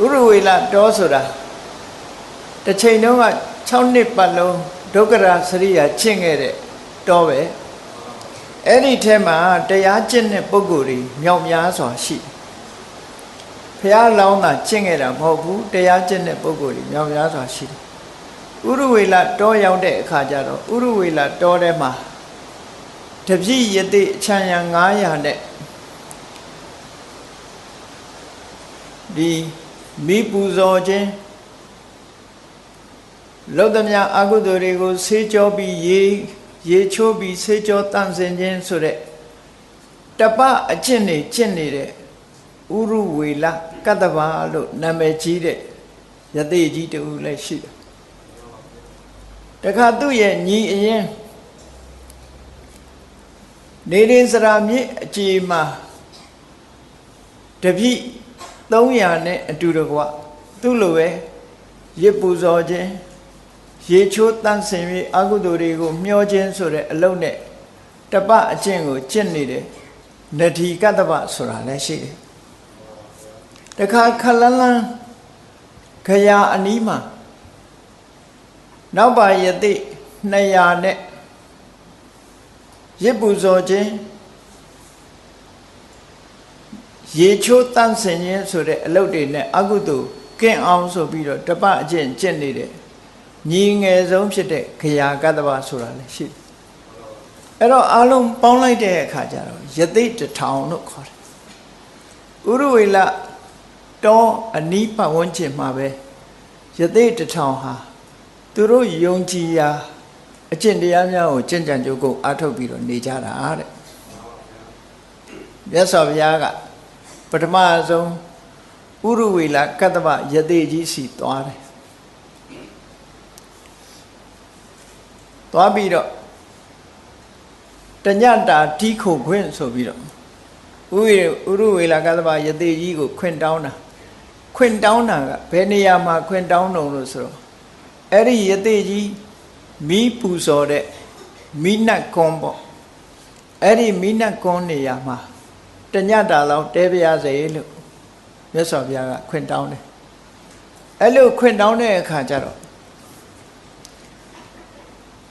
ဥရဝေလတောဆိုတာတစ်ချိန်တုန်းက6နှစ်ပတ်လုံးဒုက္ခရာစရိယာကျင့်ခဲ့တဲ့တောပဲအဲ့ဒီထဲမှာတရားကျင့်တဲ့ပုဂ္ဂိုလ်တွေမြောက်များစွာရှိဘုရားလောင်းတာကျင့်ခဲ့တာမဟုတ်ဘူးတရားကျင့်တဲ့ပုဂ္ဂိုလ်တွေမြောက်များစွာရှိတယ်ဥရဝေလတောရောက်တဲ့အခါကျတော့ဥရဝေလတောထဲမှာတပြည့်ယတိအချမ်းရ900နဲ့ဒီ မိပူဇော်ခြင်းလောကမြအကုသိုလ်တွေကိုဆေးကြောပြီးရေရေချိုးပြီးဆေးကြောတန့်စင်ခြင်းဆိုတဲ့တပအကျင့်နေကျင့်နေတဲ့ဥရုဝေလကတ္တဗလို့နာမည်ကြီးတဲ့ယသိကြီးတူလည်းရှိတယ်တခါသူ့ရဲ့ညီအရင်နေရင်စရာမြစ်အကြေမှာတပြည့် 300နဲ့အတူတကွသူ့လိုပဲရစ်ပူဇော်ခြင်းရေချိုးတန့်စင်ပြီးအကုသိုလ်တွေကိုမျောခြင်းဆိုတဲ့အလုံးနဲ့တပအကျင့်ကိုကျင့်နေတယ်နတိကတ္တပဆိုတာလည်းရှိတယ်တခါခလန်းလန်းခရာအနီးမှာနောက်ပါယတိ200နဲ့ရစ်ပူဇော်ခြင်း ရေချိုးတန့်စင်ခြင်းဆိုတဲ့အလုပ်တွေနဲ့အကုသိုလ်ကင့်အောင်ဆိုပြီးတော့တပအကျင့်ကျင့်နေတဲ့ညီငယ်ဆုံးဖြစ်တဲ့ခရာကတ္တဗဆိုတာလည်းရှိတယ်အဲ့တော့အလုံးပေါင်းလိုက်တဲ့အခါကျတော့ယသိတထောင်လို့ခေါ်တယ်ဥရဝေလတောအနီးပတ်ဝန်းကျင်မှာပဲယသိတထောင်ဟာသူတို့ယုံကြည်ရာအကျင့်တရားများကိုကျင့်ကြံကြုတ်ကုန်အားထုတ်ပြီးတော့နေကြတာတဲ့မြတ်စွာဘုရားက ပထမဆုံးဥရဝေလကတ္တဗယသိကြီးစီသွားတယ်သွားပြီးတော့တညတာတီးခုခွင့်ဆိုပြီးတော့ဥရဥရဝေလကတ္တဗယသိကြီးကိုခွင့်တောင်းတာခွင့်တောင်းတာကဘယ်နေရာမှာခွင့်တောင်းတုံလို့ဆိုတော့အဲ့ဒီယသိကြီးမီးပူဇော်တဲ့မိနတ်ကွန်ပေါ့အဲ့ဒီမိနတ်ကွန်နေရာမှာ တညတာလောက်တဲပြရစေလို့မြတ်စွာဘုရားကခွင့်တောင်းတယ်အဲ့လိုခွင့်တောင်းတဲ့အခါကျတော့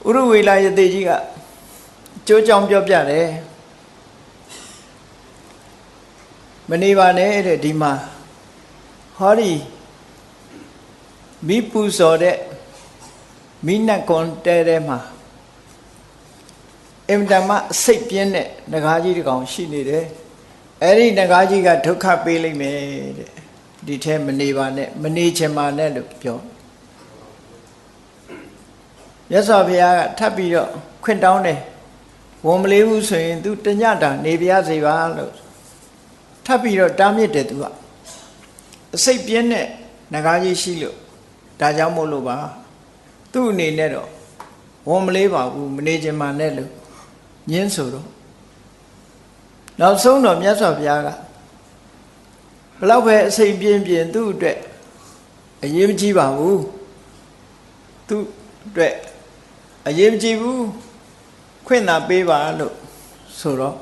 ဥရဝေလာယတိကြီးကကြိုးကြောင်ပြောပြတယ်မနေပါနဲ့တဲ့ဒီမှာဟောဒီမိပူဇော်တဲ့မိနတ်ကွန်တဲတဲမှာအင်တမစိတ်ပြင်းတဲ့ငကားကြီးတကောင်ရှိနေတယ် အဲ့ဒီငကားကြီးကဒုက္ခပေးလိုက်မယ်တဲ့ဒီထဲမနေပါနဲ့မနေချင်ပါနဲ့လို့ပြောရသော်ဘုရားကထပ်ပြီးတော့ခွင့်တောင်းတယ်ဝန်မလေးဘူးဆိုရင် तू တညတာနေပြရစေပါလို့ထပ်ပြီးတော့တားမြစ်တယ် तू ကအစိတ်ပြင်းတဲ့ငကားကြီးရှိလို့ဒါကြောင့်မို့လို့ပါသူ့အနေနဲ့တော့ဝန်မလေးပါဘူးမနေချင်ပါနဲ့လို့ညင်းဆိုတော့ နောက်ဆုံးတော့မြတ်စွာဘုရားကဘလောက်ပဲအစိတ်ပြင်းပြင်းသူ့အတွက်အရေးမကြီးပါဘူးသူ့အတွက်အရေးမကြီးဘူးခွင့်သာပေးပါလို့ဆိုတော့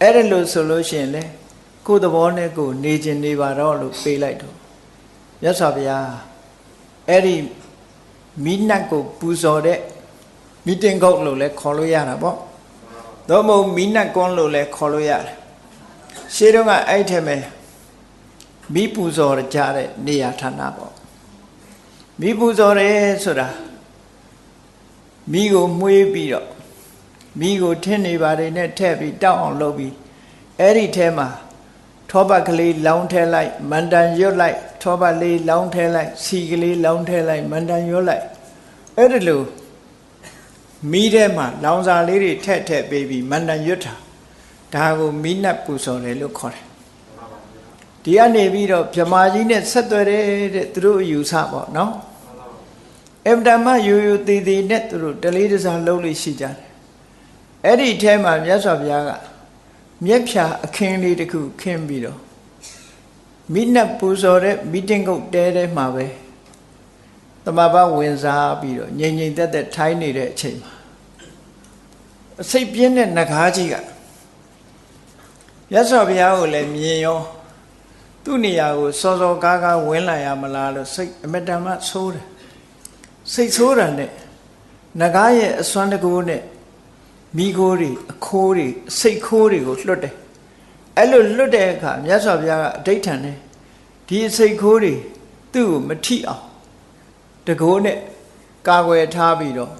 အဲ့ဒါလို့ဆိုလို့ရှိရင်လေကိုယ်သဘောနဲ့ကိုယ်နေခြင်းနေပါတော့လို့ပေးလိုက်တော့မြတ်စွာဘုရားအဲ့ဒီမိနတ်ကိုပူဇော်တဲ့မီတင်ကုတ်လို့လည်းခေါ်လို့ရတာပေါ့ သို့မဟုတ်မိနတ်ကွန်းလို့လည်းခေါ်လို့ရတယ်ရှေးတုန်းကအဲ့ထဲမှာမိပူဇော်ကြတဲ့နေရာဌာနပေါ့မိပူဇော်တယ်ဆိုတာမိကိုမှုေးပြီးတော့မိကိုထင်းနေပါတယ်နဲ့ထည့်ပြီးတောက်အောင်လုပ်ပြီးအဲ့ဒီထဲမှာထောပတ်ကလေးလောင်းထဲလိုက်မန္တန်ရွတ်လိုက်ထောပတ်လေးလောင်းထဲလိုက်စီကလေးလောင်းထဲလိုက်မန္တန်ရွတ်လိုက်အဲ့ဒါလို့ မိထဲမှာလောင်စာလေးတွေထက်ထက်ပေးပြီးမန္တန်ရွတ်တာဒါကိုမိနတ်ပူဇော်တယ်လို့ခေါ်တယ်ဒီကနေပြီးတော့ဗြမာကြီးနဲ့ဆက်သွယ်တယ်တဲ့သူတို့အယူဆပေါ့နော်အဗ္ဗဓမ္မယူယူတည်တည်နဲ့သူတို့တလေးတစားလုံးလို့ရှိကြတယ်အဲ့ဒီအဲမှာမြတ်စွာဘုရားကမြက်ဖြာအခင်းလေးတစ်ခုခင်းပြီးတော့မိနတ်ပူဇော်တဲ့မီတင်းကုတ်တဲတဲမှာပဲတမဘဝင်စားပြီးတော့ငြိမ်ငြိမ်သက်သက်ထိုင်းနေတဲ့အချိန်မှာအ စိတ်ပြင်းတဲ့နဂါးကြီးကရသော်ဘုရားကိုလည်းမြင်ရောသူ့နေရာကိုစောစောကားကားဝင်လာရမလားလို့စိတ်အမတန်မှဆိုးတယ်စိတ်ဆိုးတာနဲ့ငကားရဲ့အစွမ်းတကူနဲ့မိခိုးတွေအခိုးတွေစိတ်ခိုးတွေကိုလွတ်တယ်အဲ့လိုလွတ်တဲ့အခါမြတ်စွာဘုရားကအဋိဋ္ဌံနဲ့ဒီစိတ်ခိုးတွေသူ့ကိုမထိအောင်တကိုးနဲ့ကာကွယ်ထားပြီးတော့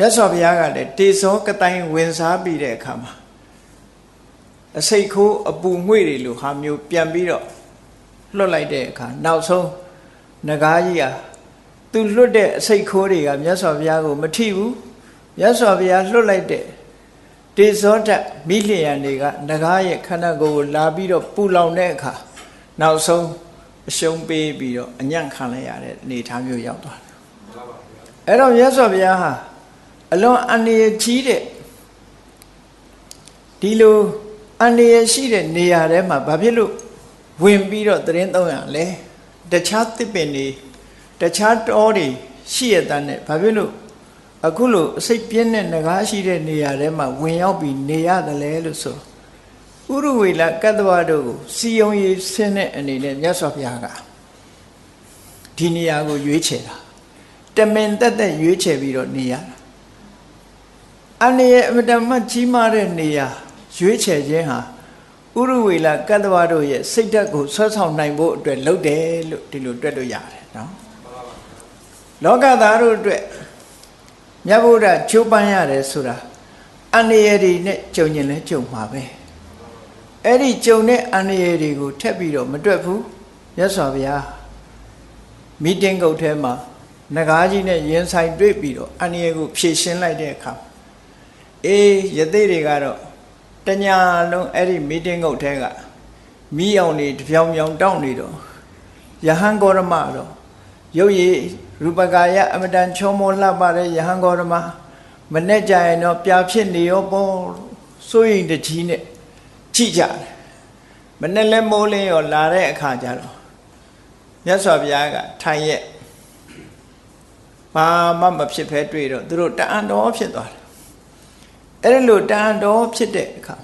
မြတ်စွာဘုရားကလည်းတေဇောကတိုင်းဝင်စားပြီးတဲ့အခါမှာအစိတ်ခိုးအပူငွေ့တွေလိုဟာမျိုးပြန်ပြီးတော့လွတ်လိုက်တဲ့အခါနောက်ဆုံးငကားကြီးဟာသူလွတ်တဲ့အစိတ်ခိုးတွေကမြတ်စွာဘုရားကိုမထိဘူးမြတ်စွာဘုရားလွတ်လိုက်တဲ့တေဇောဓာတ်မိလျံတွေကငကားရဲ့ခန္ဓာကိုယ်ကိုလာပြီးတော့ပူလောင်တဲ့အခါနောက်ဆုံးအရှုံးပေးပြီးတော့အညံ့ခံလိုက်ရတဲ့အနေအထားမျိုးရောက်သွားတယ်အဲ့တော့မြတ်စွာဘုရားဟာ အလွန်အန္တရာယ်ကြီးတဲ့ဒီလိုအန္တရာယ်ရှိတဲ့နေရာထဲမှာဘာဖြစ်လို့ဝင်ပြီးတော့သတင်းသုံးရလဲတခြားတစ်ပင်တွေတခြားတောတွေရှိရတဲ့နဲ့ဘာဖြစ်လို့အခုလို့အစိတ်ပြင်းတဲ့ငကားရှိတဲ့နေရာထဲမှာဝင်ရောက်ပြီးနေရတယ်လဲလို့ဆိုဥရဝေလကတ္တဝတို့ကိုစီယုံရေးဆင်းတဲ့အနေနဲ့မြတ်စွာဘုရားကဒီနေရာကိုရွေးချယ်တာတမင်တက်တက်ရွေးချယ်ပြီးတော့နေရတာ အနေရဲ့အမတမကြီးမားတဲ့နေရာရွေးချယ်ခြင်းဟာဥရဝေလကတ္တဝတို့ရဲ့စိတ်ဓာတ်ကိုဆွဲဆောင်နိုင်ဖို့အတွက်လုပ်တယ်လို့ဒီလိုတွက်လို့ရတယ်နော်လောကသားတို့အတွက်မြတ်ဗုဒ္ဓကျိုးပန်းရတယ်ဆိုတာအန္တရာယ်တွေနဲ့ကြုံရင်လည်းကြုံမှာပဲအဲ့ဒီကြုံတဲ့အန္တရာယ်တွေကိုထက်ပြီးတော့မတွက်ဘူးမြတ်စွာဘုရားမီတင်းကုတ်ထဲမှာငကားကြီးနဲ့ရင်ဆိုင်တွေ့ပြီးတော့အန္တရာယ်ကိုဖြေရှင်းလိုက်တဲ့အခါ အေးယသိတွေကတော့တညာလုံးအဲ့ဒီမီတင်းကုတ်ထဲကမိအောင်နေတပြောင်ပြောင်တောင်းနေတော့ယဟန်ဂေါရမတော့ရုပ်ရည်ရူပကာယအမတန်ချောမောလှပတဲ့ယဟန်ဂေါရမမနဲ့ကြရင်တော့ပြာဖြစ်နေရောပေါ့စိုးရင်တကြီးနဲ့ကြည့်ကြတယ်မနဲ့လဲမိုးလင်းရောလာတဲ့အခါကျတော့မြတ်စွာဘုရားကထိုင်ရဲ့ဘာမှမဖြစ်ဖဲတွေ့တော့သူတို့တအံတော်ဖြစ်သွားတယ် အဲ့ဒီလိုတအံတော်ဖြစ်တဲ့အခါ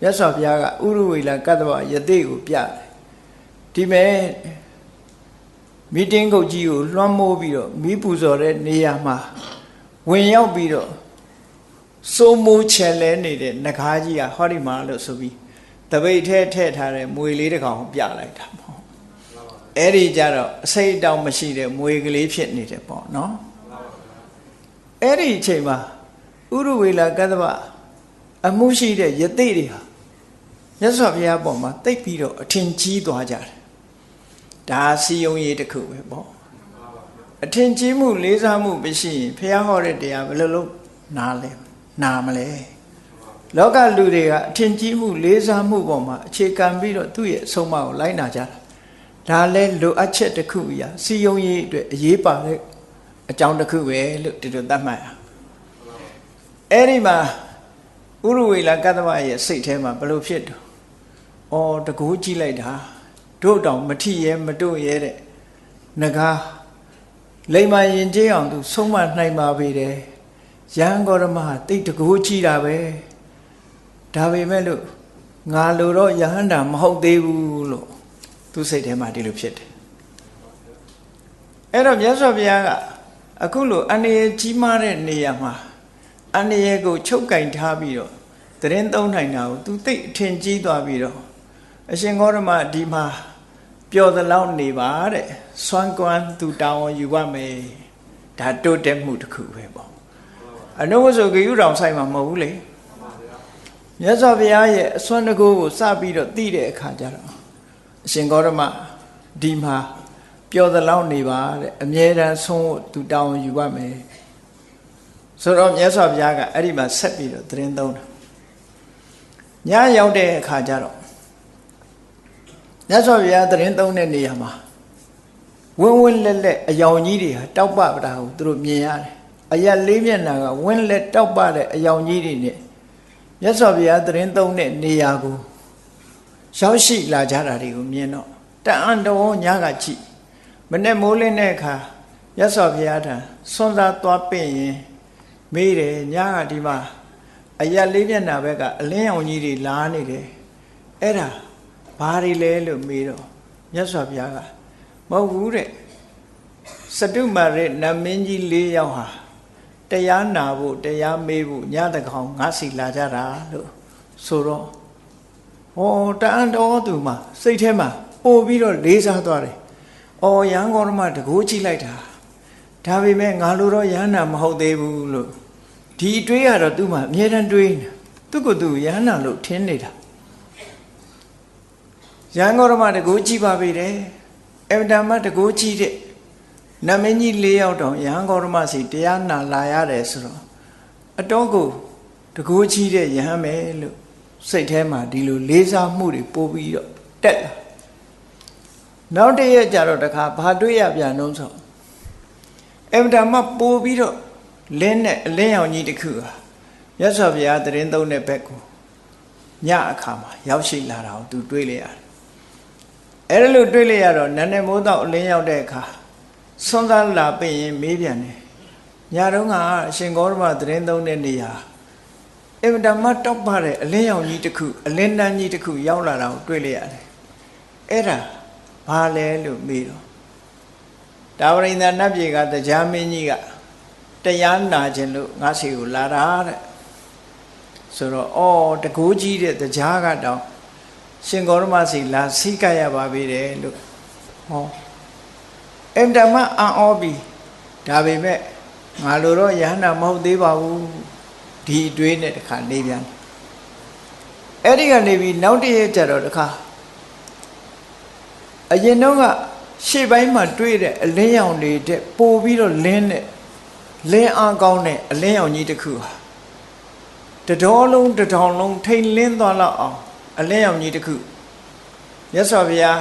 မြတ်စွာဘုရားကဥရဝေလကတ္တဝယသိကိုပြတယ်ဒီမဲ့မီတင်းကုတ်ကြီးကိုလွှမ်းမိုးပြီးတော့မီးပူဇော်တဲ့နေရာမှာဝင်ရောက်ပြီးတော့စိုးမိုးချယ်လဲနေတဲ့နဂါးကြီးကဟောဒီမှာလို့ဆိုပြီးတပိတ်ထဲထည့်ထားတဲ့မွေလေးတစ်ကောင်ပြလိုက်တာပေါ့အဲ့ဒီကြတော့အစိတ်တောင်မရှိတဲ့မွေကလေးဖြစ်နေတယ်ပေါ့နော်အဲ့ဒီအချိန်မှာ ဥရဝေလာကတ္တဗအမှုရှိတဲ့ယသိတွေဟာမြတ်စွာဘုရားပေါ်မှာတိတ်ပြီးတော့အထင်ကြီးသွားကြတယ်ဒါစီယုံရေးတစ်ခုပဲပေါ့အထင်ကြီးမှုလေးစားမှုမရှိရင်ဘုရားဟောတဲ့တရားဘယ်လိုလုပ်နားလဲနာမလဲလောကလူတွေကအထင်ကြီးမှုလေးစားမှုပေါ်မှာအခြေခံပြီးတော့သူ့ရဲ့အဆုံးအမကိုလိုက်နာကြတာဒါလဲလိုအပ်ချက်တစ်ခုအရာစီယုံရေးအတွက်အရေးပါတဲ့အကြောင်းတစ်ခုပဲလို့ဒီလိုသတ်မှတ်ရ အဲ့ဒီမှာဥရဝေလကတ္တဝရဲ့စိတ်ထဲမှာဘလို့ဖြစ်တော့အော်တကူကြည့်လိုက်တာတို့တောင်မထိရဲမတို့ရဲတဲ့ငကားလိမ္မာရင်ကျေးအောင်သူဆုံးမနိုင်ပါပေတယ်ရဟန်းဂေါရမဟာတိတ်တကူကြည့်တာပဲဒါပေမဲ့လို့ငါလိုတော့ယဟန္တာမဟုတ်သေးဘူးလို့သူစိတ်ထဲမှာဒီလိုဖြစ်တယ်အဲ့တော့မြတ်စွာဘုရားကအခုလိုအန္တရာယ်ကြီးမားတဲ့နေရာမှာ အန္တရာယ်ကိုချုပ်ကင်ထားပြီးတော့သတင်းသုံးနိုင်တာကိုသူသိအထင်ကြီးသွားပြီးတော့အရှင်ဂေါရမဒီမှာပျော်သလောက်နေပါတဲ့စွမ်းကွမ်းသူတောင်းယူပါမယ်ဒါတိုးတက်မှုတစ်ခုပဲပေါ့အနုဝဆိုဂယုတော်ဆိုင်မှာမဟုတ်ဘူးလေမြတ်စွာဘုရားရဲ့အစွမ်းတကူကိုစပြီးတော့သိတဲ့အခါကျတော့အရှင်ဂေါရမဒီမှာပျော်သလောက်နေပါတဲ့အမြဲတမ်းဆုံးသူတောင်းယူပါမယ် ဆိုတော့မြတ်စွာဘုရားကအဲ့ဒီမှာဆက်ပြီးတော့သတင်းသုံးတာညရောက်တဲ့အခါကျတော့မြတ်စွာဘုရားသတင်းသုံးတဲ့နေရာမှာဝင်းဝင်းလက်လက်အယောင်ကြီးတွေဟာတောက်ပပတာကိုသူတို့မြင်ရတယ်အရက်လေးမျက်နှာကဝင်းလက်တောက်ပတဲ့အယောင်ကြီးတွေနဲ့မြတ်စွာဘုရားသတင်းသုံးတဲ့နေရာကိုရောက်ရှိလာကြတာတွေကိုမြင်တော့တအံတော်ညကကြည့်မနဲ့မိုးလင်းတဲ့အခါမြတ်စွာဘုရားထံဆွမ်းသာသွားပင့်ရင် မေးတယ်ညကဒီမှာအရက်လေးမျက်နှာဘက်ကအလင်းရောင်ကြီးတွေလာနေတယ်အဲ့ဒါဘာတွေလဲလို့မေးတော့မြတ်စွာဘုရားကမဟုတ်ဘူးတဲ့စတုမာရနမင်းကြီး၄ယောက်ဟာတရားနာဖို့တရားမေးဖို့ညတကောင်ငါစီလာကြတာလို့ဆိုတော့ဟောတန်တော်သူမှာစိတ်ထဲမှာပို့ပြီးတော့လေးစားသွားတယ်။အော်ရန်ကောရမတကိုးကြည့်လိုက်တာ ဒါပေမဲ့ငါလိုတော့ရဟန္တာမဟုတ်သေးဘူးလို့ဒီအတွေးကတော့သူ့မှာအမြဲတမ်းတွေးနေသူ့ကိုယ်သူရဟန္တာလို့ထင်နေတာရန်ကောရမတကိုးကြည့်ပါပြီတယ်အဗဒမတကိုးကြည့်တဲ့နမင်းကြီး၄ယောက်တောင်ရဟန်းကောရမစီတရားနာလာရတယ်ဆိုတော့အတော့ကိုတကိုးကြည့်တဲ့ယဟန်ပဲလို့စိတ်ထဲမှာဒီလိုလေးစားမှုတွေပို့ပြီးတော့တက်လာနောက်တရက်ကျတော့တခါဘာတွေ့ရပြန်လုံးဆို အဗဒမပို့ပြီးတော့လင်းနဲ့အလင်းရောင်ကြီးတစ်ခုဟာမြတ်စွာဘုရားတရင်သုံးတဲ့ဘက်ကိုညအခါမှာရောက်ရှိလာတာကိုသူတွေးလိုက်ရတယ်အဲ့ဒါလို့တွေးလိုက်ရတော့နန်းနေမိုးတော့အလင်းရောက်တဲ့အခါဆွမ်းသားလာပြင်ရင်မေးပြန်တယ်ညာတော့ကအရှင်ဂေါရမတရင်သုံးတဲ့နေရာအင်မတန်မှတောက်ပါတဲ့အလင်းရောင်ကြီးတစ်ခုအလင်းတန်းကြီးတစ်ခုရောက်လာတာကိုတွေ့လိုက်ရတယ်အဲ့ဒါဘာလဲလို့မေးတော့ တာဝရိန္ဒနတ်ပြည်ကတရားမင်းကြီးကတရားနာခြင်းလို့ငါစီကိုလာတာတဲ့ဆိုတော့အော်တကိုးကြီးတဲ့တရားကတော့ရှင်ဂေါရမစီလာစိကရပါပြီတယ်လို့ဟောအင်တမအံ့ဩပြီဒါပေမဲ့ငါလိုတော့ယဟနာမဟုတ်သေးပါဘူးဒီအတွေးနဲ့တခါနေပြန်အဲ့ဒီကနေပြီးနောက်တည့်ကျတော့တခါအရင်တော့က ရှေ့ပိုင်းမှာတွေ့တဲ့အလင်းရောင်တွေတဲ့ပို့ပြီးတော့လင်းတဲ့လင်းအားကောင်းတဲ့အလင်းရောင်ကြီးတစ်ခုဟာတတော်လုံးတထောင်လုံးထိန်လင်းသွားလောက်အောင်အလင်းရောင်ကြီးတစ်ခုမြတ်စွာဘုရား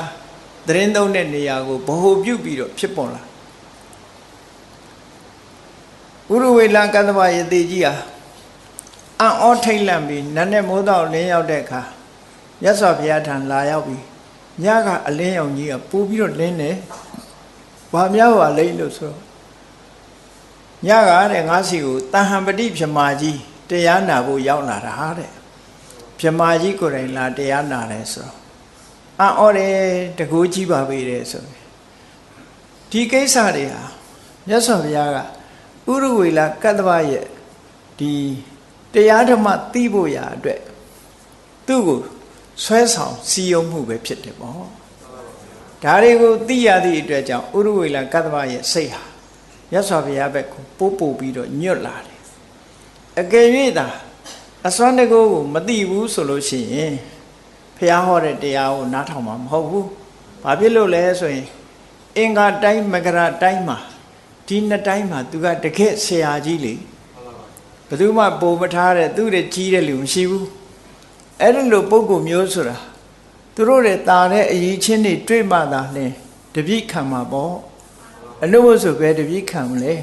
သတင်းသုံးတဲ့နေရာကိုဗဟိုပြုပြီးတော့ဖြစ်ပေါ်လာဥရဝေလကသဗယတိကြီးဟာအံ့ဩထိတ်လန့်ပြီးနတ်နဲ့မိုးတော့လင်းရောက်တဲ့အခါမြတ်စွာဘုရားထံလာရောက်ပြီး ညကအလင်းရောင်ကြီးကပိုးပြီးတော့လင်းတယ်။ဘာများပါလိမ့်လို့ဆိုတော့ညကတဲ့ငါစီကိုတဟံပတိဖြမာကြီးတရားနာဖို့ရောက်လာတာတဲ့။ဖြမာကြီးကိုယ်တိုင်လာတရားနာတယ်ဆိုတော့အံ့ဩတယ်တကူကြီးပါပေတယ်ဆိုဒီကိစ္စတွေဟာမြတ်စွာဘုရားကဥရဝေလကတ္တဗရဲ့ဒီတရားဓမ္မသိဖို့ရာအတွက်သူ့ကို ဆွဲဆောင်စီယုံမှုပဲဖြစ်တယ်ပေါ့ဒါတွေကိုသိရသည့်အတွက်ကြောင့်ဥရဝေလကတ္တဗရဲ့စိတ်ဟာမြတ်စွာဘုရားဘက်ကိုပို့ပို့ပြီးတော့ညွတ်လာတယ်အကယ်၍သာအစွမ်းတကူကိုမသိဘူးဆိုလို့ရှိရင်ဖះဟောတဲ့တရားကိုနားထောင်မှာမဟုတ်ဘူးဘာဖြစ်လို့လဲဆိုရင်အင်္ဂါတိုင်းမကရတိုင်းမှာဒီနှစ်တိုင်းမှာသူကတကယ့်ဆရာကြီးလေဘယ်သူမှပုံမထားတဲ့သူ့ရဲ့ကြီးတဲ့လူမရှိဘူး အဲ့ဒီလိုပုံကိုမျိုးဆိုတာသူတို့ရဲ့ตาတဲ့အရေးချင်းတွေတွေ့မှသာလင်းတပိခံမှာပေါ့အလို့ဆိုပဲတပိခံမလဲ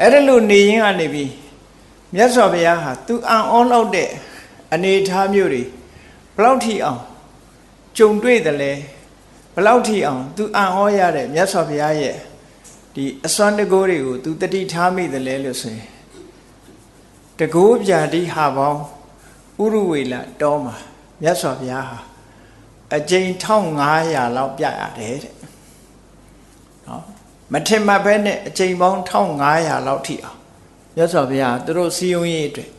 အဲ့ဒီလိုနေရင်ကနေပြီးမြတ်စွာဘုရားဟာသူအံ့ဩလောက်တဲ့အနေထားမျိုးတွေဘလောက်ထိအောင်ကြုံတွေ့တယ်လဲဘလောက်ထိအောင်သူအံ့ဩရတဲ့မြတ်စွာဘုရားရဲ့ဒီအစွမ်းတကိုးတွေကိုသူတတိထားမိတယ်လဲလို့ဆိုရင်တကိုးပြာတိဟာပေါင်း ဥရဝေလတောမှာမြတ်စွာဘုရားဟာအကျိန်1500လောက်ပြရတယ်တဲ့နော်မထင်မှတ်ပဲနဲ့အကျိန်ပေါင်း1500လောက်ထိအောင်မြတ်စွာဘုရားသူတို့စီယုံရေးအတွက်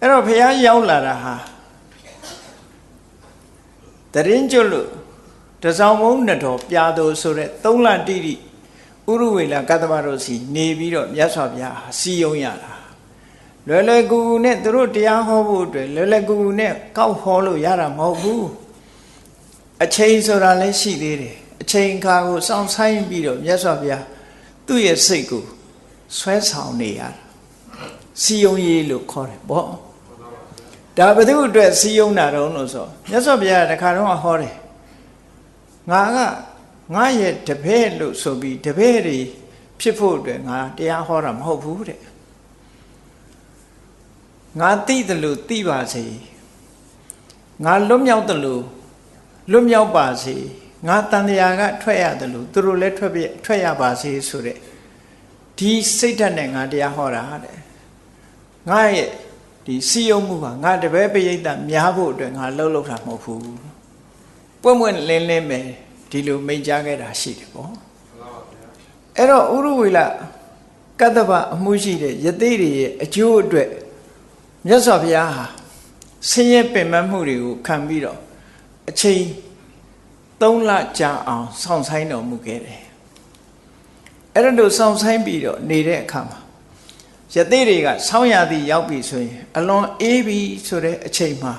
အဲ့တော့ဘုရားရောက်လာတာဟာတရင်ကျွလို့တစောင်းမုံနှစ်တော်ပြာတော်ဆိုတဲ့သုံးလတိတိဥရဝေလကတ္တမတို့စီနေပြီးတော့မြတ်စွာဘုရားဟာစီယုံရတာ လွယ်လွယ်ကူကူနဲ့သူတို့တရားဟောဖို့အတွက်လွယ်လွယ်ကူကူနဲ့ကောက်ဟောလို့ရတာမဟုတ်ဘူးအချိန်ဆိုတာလည်းရှိသေးတယ်အချိန်ခါကိုစောင့်ဆိုင်ပြီးတော့မြတ်စွာဘုရားသူ့ရဲ့စိတ်ကိုဆွဲဆောင်နေရတာစီယုံရေးလို့ခေါ်တယ်ပေါ့ဒါဘယ်သူအတွက်စီယုံတာတုံးလို့ဆိုမြတ်စွာဘုရားတခါတော့ဟောတယ်ငါကငါရဲ့တပည့်လို့ဆိုပြီးတပည့်တွေဖြစ်ဖို့အတွက်ငါတရားဟောတာမဟုတ်ဘူးတဲ့ ငါသိတယ်လို့သိပါစေငါလွတ်မြောက်တယ်လို့လွတ်မြောက်ပါစေငါတန်တရားကထွက်ရတယ်လို့သူတို့လည်းထွက်ပြထွက်ရပါစေဆိုတဲ့ဒီစိတ်ဓာတ်နဲ့ငါတရားဟောတာတဲ့ငါရဲ့ဒီစီယုံမှုကငါတပည့်ပိဋကများဖို့အတွက်ငါလှုပ်လှုပ်တာမဟုတ်ဘူးပွင့်ပွင့်လင်းလင်းပဲဒီလိုမိန့်ကြားခဲ့တာရှိတယ်ပေါ့အဲ့တော့ဥရဝေလကတ္တဗအမှုရှိတဲ့ယသိတွေရဲ့အကျိုးအတွက် မြတ်စွာဘုရားဟာဆင်းရဲပင်ပန်းမှုတွေကိုခံပြီးတော့အချိန်3လကြာအောင်စောင့်ဆိုင်တော်မူခဲ့တယ်အဲ့ဒါလို့စောင့်ဆိုင်ပြီးတော့နေတဲ့အခါမှာယသိတွေကဆောင်းရသည်ရောက်ပြီဆိုရင်အလွန်အေးပြီဆိုတဲ့အချိန်မှာ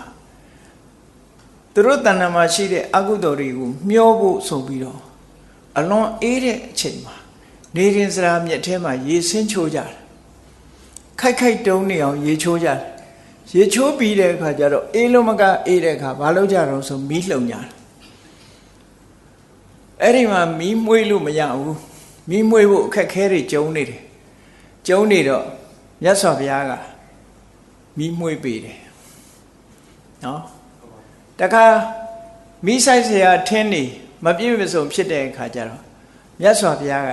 သူတို့တဏ္ဍာမှာရှိတဲ့အကုသိုလ်တွေကိုမျောဖို့ဆိုပြီးတော့အလွန်အေးတဲ့အချိန်မှာနေရင်စရာမြက်ထဲမှာရေဆင်းချိုးကြတယ်ခိုက်ခိုက်တုံးနေအောင်ရေချိုးကြတယ် ရေချိုးပြီးတဲ့အခါကျတော့အေးလုံးမကအေးတဲ့အခါဘာလုပ်ကြတော့ဆိုမီးလှုံကြတာအဲ့ဒီမှာမီးမွေးလို့မရဘူးမီးမွေးဖို့အခက်ခဲတွေကြုံနေတယ်ကြုံနေတော့မြတ်စွာဘုရားကမီးမွေးပေးတယ်နော်တခါမီးဆိုင်ဆရာထင်းနေမပြည့်မစုံဖြစ်တဲ့အခါကျတော့မြတ်စွာဘုရားက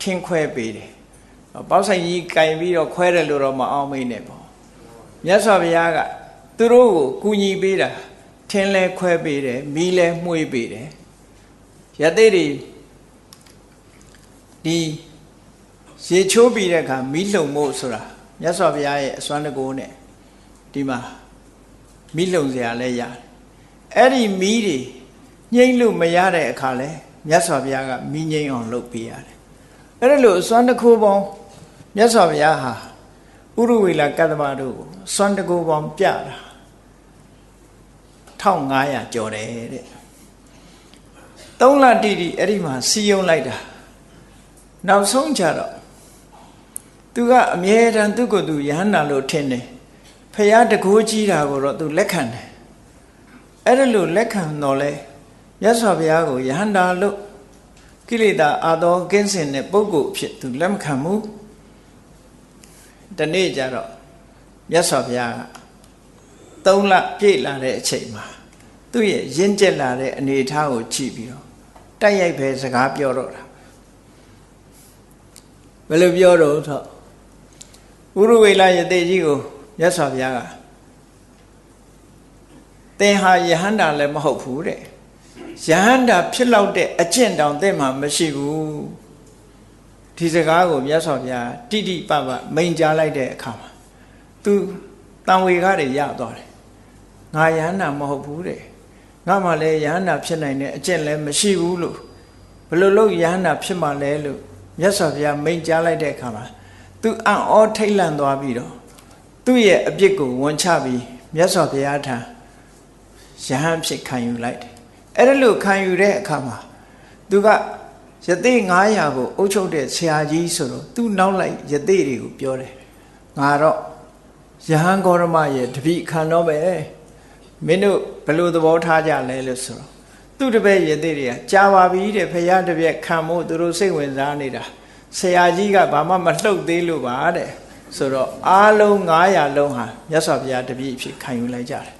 ထင်းခွဲပေးတယ်ပေါက်ဆိုင်ကြီးကင်ပြီးတော့ခွဲတယ်လို့တော့မအောင်မိနဲ့ပေါ့ မြတ်စွာဘုရားကသူတို့ကိုကူညီပေးတာထင်းလဲခွဲပေးတယ်မီးလဲမှုေးပေးတယ်ရသေးတွေဒီရေချိုးပြီးတဲ့အခါမီးလှုံဖို့ဆိုတာမြတ်စွာဘုရားရဲ့အစွမ်းတကိုးနဲ့ဒီမှာမီးလှုံစရာလဲရတယ်အဲ့ဒီမီးတွေငြိမ့်လို့မရတဲ့အခါလဲမြတ်စွာဘုရားကမီးငြိမ့်အောင်လုပ်ပေးရတယ်အဲ့ဒါလို့အစွမ်းတကိုးပေါင်းမြတ်စွာဘုရားဟာ ဥရဝေလကတ္တမတို့ကိုစွမ်းတကိုးပေါင်းပြတာ1500ကျော်တယ်တဲ့3လတိတိအဲ့ဒီမှာစီယုံလိုက်တာနောက်ဆုံးကြတော့သူကအမြဲတမ်းသူ့ကိုယ်သူယဟန္တာလို့ထင်တယ်ဖះတကိုးကြီးတာကိုတော့သူလက်ခံတယ်အဲ့ဒါလို့လက်ခံတော့လဲမြတ်စွာဘုရားကိုယဟန္တာလို့ကိလေသာအာသောကင်းစင်တဲ့ပုဂ္ဂိုလ်ဖြစ်သူလက်မခံဘူး ဒီနေ့ကျတော့မြတ်စွာဘုရားကသုံးလပြည့်လာတဲ့အချိန်မှာသူ့ရဲ့ရင့်ကျက်လာတဲ့အနေအထားကိုကြည့်ပြီးတော့တိုက်ရိုက်ပဲစကားပြောတော့တာဘယ်လိုပြောတော့ဆိုဥရဝေလယတိကြီးကိုမြတ်စွာဘုရားကသင်ဟာယဟန္တာလည်းမဟုတ်ဘူးတဲ့ယဟန္တာဖြစ်လောက်တဲ့အကျင့်တောင်သင်မှာမရှိဘူး ဒီစကားကိုမြတ်စွာဘုရားတိတိပပမိန်ကြားလိုက်တဲ့အခါမှာသူတန်ဝေကားတွေရသွားတယ်ငါယဟန္တာမဟုတ်ဘူးတဲ့ငါမှလည်းယဟန္တာဖြစ်နိုင်တဲ့အကျင့်လည်းမရှိဘူးလို့ဘယ်လိုလုပ်ယဟန္တာဖြစ်မှလဲလို့မြတ်စွာဘုရားမိန်ကြားလိုက်တဲ့အခါမှာသူအံ့ဩထိတ်လန့်သွားပြီးတော့သူ့ရဲ့အပြစ်ကိုဝန်ချပြီးမြတ်စွာဘုရားထံယဟန်ဖြစ်ခံယူလိုက်တယ်အဲ့ဒါလို့ခံယူတဲ့အခါမှာသူက ယသိ900ကိုအုပ်ချုပ်တဲ့ဆရာကြီးဆိုတော့သူ့နောက်လိုက်ယသိတွေကိုပြောတယ်ငါတော့ယဟန်ဂေါရမရဲ့တပိခံတော့ပဲမင်းတို့ဘယ်လိုသဘောထားကြလဲလို့ဆိုတော့သူ့တပည့်ယသိတွေကကြာပါပြီတဲ့ဖရာတပည့်ခံဖို့သူတို့စိတ်ဝင်စားနေတာဆရာကြီးကဘာမှမလှုပ်သေးလို့ပါတဲ့ဆိုတော့အားလုံး900လုံးဟာမြတ်စွာဘုရားတပည့်ဖြစ်ခံယူလိုက်ကြတယ်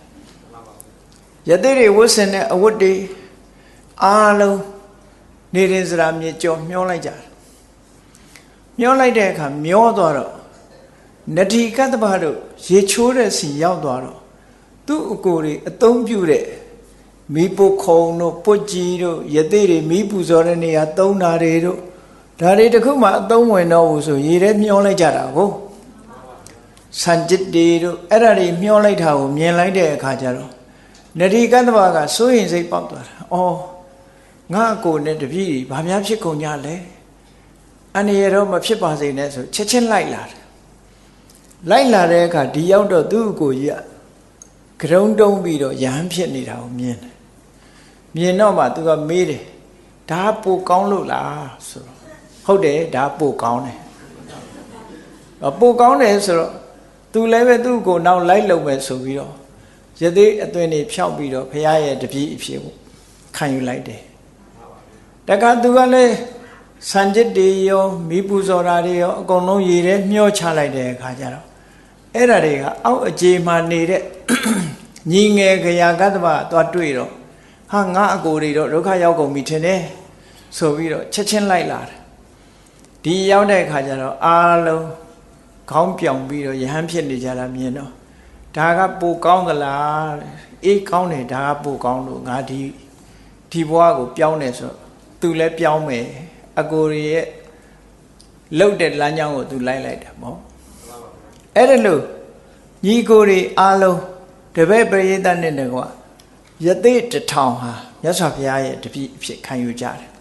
ယသိတွေဝတ်ဆင်တဲ့အဝတ်တွေအားလုံး နေရင်စရာမြေကြော်မျောလိုက်ကြတယ်မျောလိုက်တဲ့အခါမျောသွားတော့နတိကတ္တဗတို့ရေချိုးတဲ့စီရောက်သွားတော့သူ့အကိုတွေအသုံးပြုတဲ့မီးပုခုံတို့ပုတ်ကြီးတို့ယသိတွေမီးပူဇော်တဲ့နေရာသုံးတာတွေတို့ဒါတွေတခုမှအသုံးဝင်တော့ဘူးဆိုရေထဲမျောလိုက်ကြတာကိုစံจิตတွေတို့အဲ့ဒါတွေမျောလိုက်တာကိုမြင်လိုက်တဲ့အခါကျတော့နတိကတ္တဗကစိုးရင်စိတ်ပေါက်သွားတာ။အော် ငါအကိုနဲ့တပည့်ဘာများဖြစ်ကုန်ကြလဲ။အနေရတော့မဖြစ်ပါစေနဲ့ဆိုချက်ချင်းလိုက်လာတယ်။လိုက်လာတဲ့အခါဒီရောက်တော့သူ့အကိုကြီးကကရုံတုံးပြီးတော့ရဟန်းဖြစ်နေတာကိုမြင်တယ်။မြင်တော့မှသူကမေးတယ်။ဒါပိုကောင်းလို့လားဆိုတော့ဟုတ်တယ်ဒါပိုကောင်းတယ်။ပိုကောင်းတယ်ဆိုတော့သူလည်းပဲသူ့ကိုနောက်လိုက်လုံမယ်ဆိုပြီးတော့ရသေးအသွင်တွေဖြောက်ပြီးတော့ဘုရားရဲ့တပည့်အဖြစ်ကိုခံယူလိုက်တယ် တခါသူကလည်းစံจิตတွေရောမိပူဇော်တာတွေရောအကုန်လုံးရေထဲမျောချလိုက်တဲ့အခါကျတော့အဲ့ဓာတွေကအောက်အခြေမှာနေတဲ့ညီငယ်ခရာကတ္တဗသွားတွေ့တော့ဟာငါအကိုတွေတော့ဒုက္ခရောက်ကုန်ပြီထင်တယ်ဆိုပြီးတော့ချက်ချင်းလိုက်လာတယ်ဒီရောက်တဲ့အခါကျတော့အားလုံးခေါင်းပြောင်ပြီးတော့ယဟန်ဖြစ်နေကြတာမြင်တော့ဒါကပိုကောင်းသလားအေးကောင်းတယ်ဒါကပိုကောင်းလို့ငါဒီဒီဘဝကိုပြောင်းတယ်ဆိုတော့ သူလည်းပြောင်းမယ်အကိုရရဲ့လှုပ်တဲ့လမ်းကြောင်းကိုသူလိုက်လိုက်တာပေါ့အဲ့ဒါလို့ညီကိုတွေအားလုံးတပည့်ပရိသတ်နဲ့တကွာယသိတထောင်ဟာမြတ်စွာဘုရားရဲ့တပည့်အဖြစ်ခံယူကြတယ်